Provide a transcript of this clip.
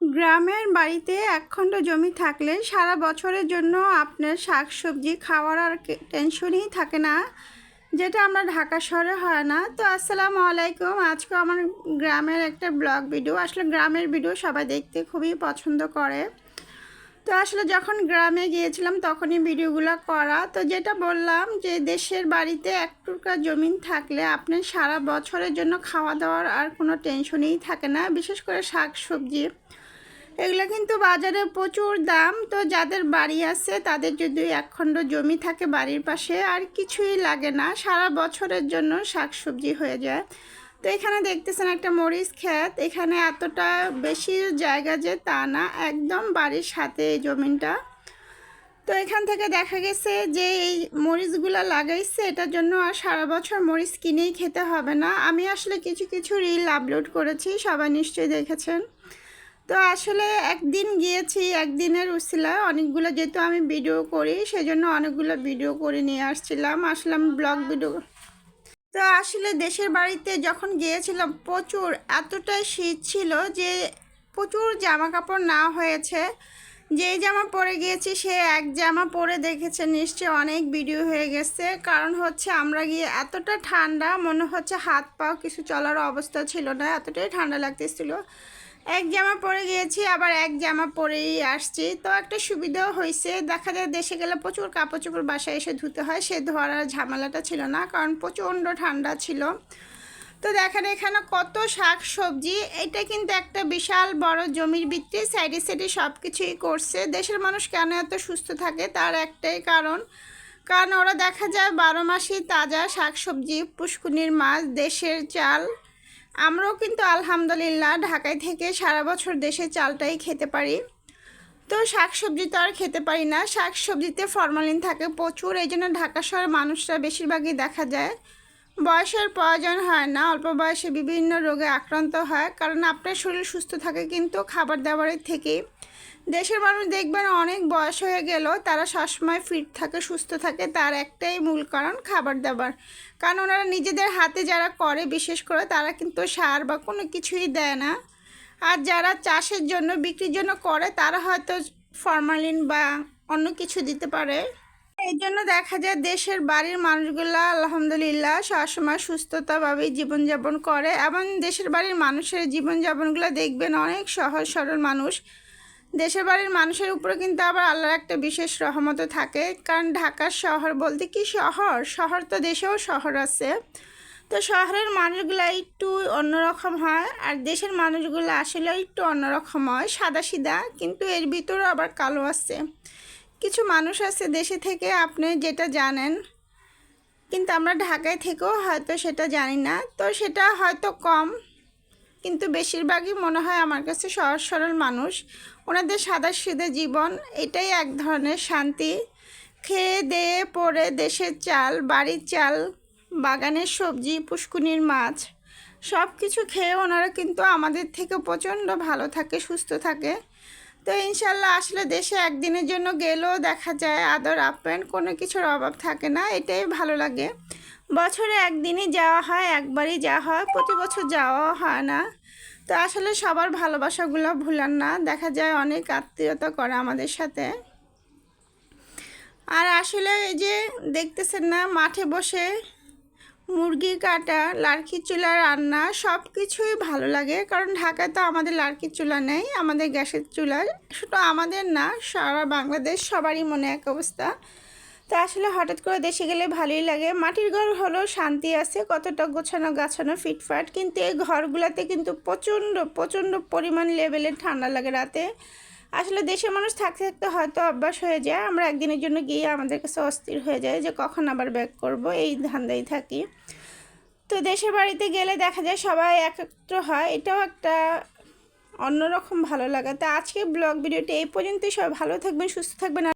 গ্রামের বাড়িতে একখণ্ড জমি থাকলে সারা বছরের জন্য আপনার শাক সবজি খাওয়ার আর টেনশনই থাকে না, যেটা আমরা ঢাকা শহরে হয় না। তো আসসালামু আলাইকুম। আজকে আমার গ্রামের একটা ব্লগ ভিডিও। আসলে গ্রামের ভিডিও সবাই দেখতে খুবই পছন্দ করে। তো আসলে যখন গ্রামে গিয়েছিলাম তখনই ভিডিওগুলো করা। তো যেটা বললাম যে দেশের বাড়িতে এক টুকরা জমিন থাকলে আপনি সারা বছরের জন্য খাওয়া দাওয়ার আর কোনো টেনশনই থাকে না, বিশেষ করে শাক সবজি এগুলো কিন্তু বাজারে প্রচুর দাম। তো যাদের বাড়ি আছে, তাদের যদি একখণ্ড জমি থাকে বাড়ির পাশে, আর কিছুই লাগে না। সারা বছরের জন্য শাকসবজি হয়ে যায়। তো এখানে দেখতেছেন একটা মরিচ ক্ষেত। এখানে এতটা বেশি জায়গা যে তা না, একদম বাড়ির সাথে এই জমিনটা তো এখান থেকে দেখা গেছে যে এই মরিচগুলো লাগাইছে, এটার জন্য আর সারা বছর মরিচ কিনেই খেতে হবে না। আমি আসলে কিছু কিছু রিল আপলোড করেছি, সবাই নিশ্চয়ই দেখেছেন। তো আসলে একদিন গিয়েছি, একদিনের উসিলায় অনেকগুলো যেহেতু আমি ভিডিও করি, সেজন্য অনেকগুলো ভিডিও করে নিয়ে আসছিলাম। আসলাম ব্লগ ভিডিও তো আসলে দেশের বাড়িতে যখন গিয়েছিলাম, প্রচুর, এতটাই শীত ছিল যে প্রচুর জামা কাপড় না হয়েছে। যে জামা পরে গিয়েছি, সে এক জামা পরে দেখেছে, নিশ্চয়ই অনেক ভিডিও হয়ে গেছে। কারণ হচ্ছে আমরা গিয়ে এতটা ঠান্ডা, মনে হচ্ছে হাত পাও কিছু চলার অবস্থা ছিল না, এতটাই ঠান্ডা লাগতেছিল। এক জামা পরে গিয়েছি, আবার এক জামা পরেই আসছি। তো একটা সুবিধাও হয়েছে। দেখা যায় দেশে গেলে প্রচুর কাপড় চোপড় বাসায় এসে ধুতে হয়, সে ধোয়ার ঝামেলাটা ছিল না, কারণ প্রচণ্ড ঠান্ডা ছিল। তো দেখেন এখানে কত শাক সবজি, এটা কিন্তু একটা বিশাল বড় জমির ভিত্তি, সাইডে সাইডে সব কিছুই করছে। দেশের মানুষ কেন এত সুস্থ থাকে? তার একটাই কারণ কারণ ওরা দেখা যায় বারো মাসই তাজা শাক সবজি, পুষ্কুনির মাছ, দেশের চাল আমরাও কিন্তু আলহামদুলিল্লাহ ঢাকায় থেকে সারা বছর দেশে চালটাই খেতে পারি। তো শাক সবজি তো আর খেতে পারি না। শাক সবজিতে ফরমালিন থাকে প্রচুর, এই জন্য ঢাকা শহরের মানুষরা বেশিরভাগই দেখা যায়। বয়সের প্রয়োজন হয় না, অল্প বয়সে বিভিন্ন রোগে আক্রান্ত হয়। কারণ আপনার শরীর সুস্থ থাকে কিন্তু খাবার দাবারের থেকেই। দেশের মানুষ দেখবেন অনেক বয়স হয়ে গেল তারা সবসময় ফিট থাকে, সুস্থ থাকে। তার একটাই মূল কারণ খাবার দাবার। কারণ ওনারা নিজেদের হাতে যারা করে, বিশেষ করে তারা কিন্তু সার বা কোনো কিছুই দেয় না। আর যারা চাষের জন্য, বিক্রির জন্য করে, তারা হয়তো ফরমালিন বা অন্য কিছু দিতে পারে। এই জন্য দেখা যায় দেশের বাড়ির মানুষগুলা আলহামদুলিল্লাহ সবসময় সুস্থতাভাবেই জীবনযাপন করে এবং দেশের বাড়ির মানুষের জীবনযাপনগুলো দেখবেন অনেক সহজ সরল মানুষ। দেশের বাড়ির মানুষের উপরে কিন্তু আবার আল্লাহর একটা বিশেষ রহমত থাকে। কারণ ঢাকার শহর বলতে কি শহর? শহর তো দেশেও শহর আছে। তো শহরের মানুষগুলো একটু অন্যরকম হয় আর দেশের মানুষগুলো আসলে একটু অন্যরকম হয় সাদা সিধা কিন্তু এর ভিতরে আবার কালো আছে। কিছু মানুষ আছে দেশে থেকে, আপনি যেটা জানেন। কিন্তু আমরা ঢাকায় থেকেও হয়তো সেটা জানি না। তো সেটা হয়তো কম। কিন্তু বেশিরভাগই মনে হয় আমার কাছে সহজ সরল মানুষ। ওনাদের সাদা সিধে জীবন, এটাই এক ধরনের শান্তি। খেয়ে দেয়ে পরে দেশের চাল, বাড়ির চাল, বাগানের সবজি, পুষ্কুনির মাছ সব কিছু খেয়ে ওনারা কিন্তু আমাদের থেকে প্রচণ্ড ভালো থাকে, সুস্থ থাকে। তো ইনশাল্লাহ আসলে দেশে একদিনের জন্য গেলেও দেখা যায় আদর, আপ্যায়ন, কোনো কিছুর অভাব থাকে না, এটাই ভালো লাগে। বছরে একদিনই যাওয়া হয়, একবারই যাওয়া হয়, প্রতি বছর যাওয়া হয় না। তো আসলে সবার ভালোবাসাগুলো ভুলান না, দেখা যায় অনেক আত্মীয়তা করে আমাদের সাথে। আর আসলে এই যে দেখতেছেন না, মাঠে বসে মুরগি কাটা লার্কির চুলা রান্না সব কিছুই ভালো লাগে। কারণ ঢাকায় তো আমাদের লার্কির চুলা নেই, আমাদের গ্যাসের চুলা শুধু আমাদের না, সারা বাংলাদেশ সবারই মনে এক অবস্থা। তো আসলে হঠাৎ করে দেশে গেলে ভালোই লাগে। মাটির ঘর হলেও শান্তি আছে, কতটা গোছানো গাছানো ফিটফাট, কিন্তু এই ঘরগুলোতে কিন্তু প্রচণ্ড প্রচণ্ড পরিমাণ লেভেলের ঠান্ডা লাগে রাতে। আসলে দেশের মানুষ থাকতে থাকতে হয়তো অভ্যাস হয়ে যায়, আমরা একদিনের জন্য গিয়ে আমাদের কাছে অস্থির হয়ে যায় যে কখন আবার ব্যাক করব, এই ধান্দাই থাকি। তো দেশের বাড়িতে গেলে দেখা যায় সবাই একত্র হয়, এটাও একটা অন্যরকম ভালো লাগে। তো আজকে ব্লগ ভিডিওটি এই পর্যন্তই, সবাই ভালো থাকবেন, সুস্থ থাকবেন।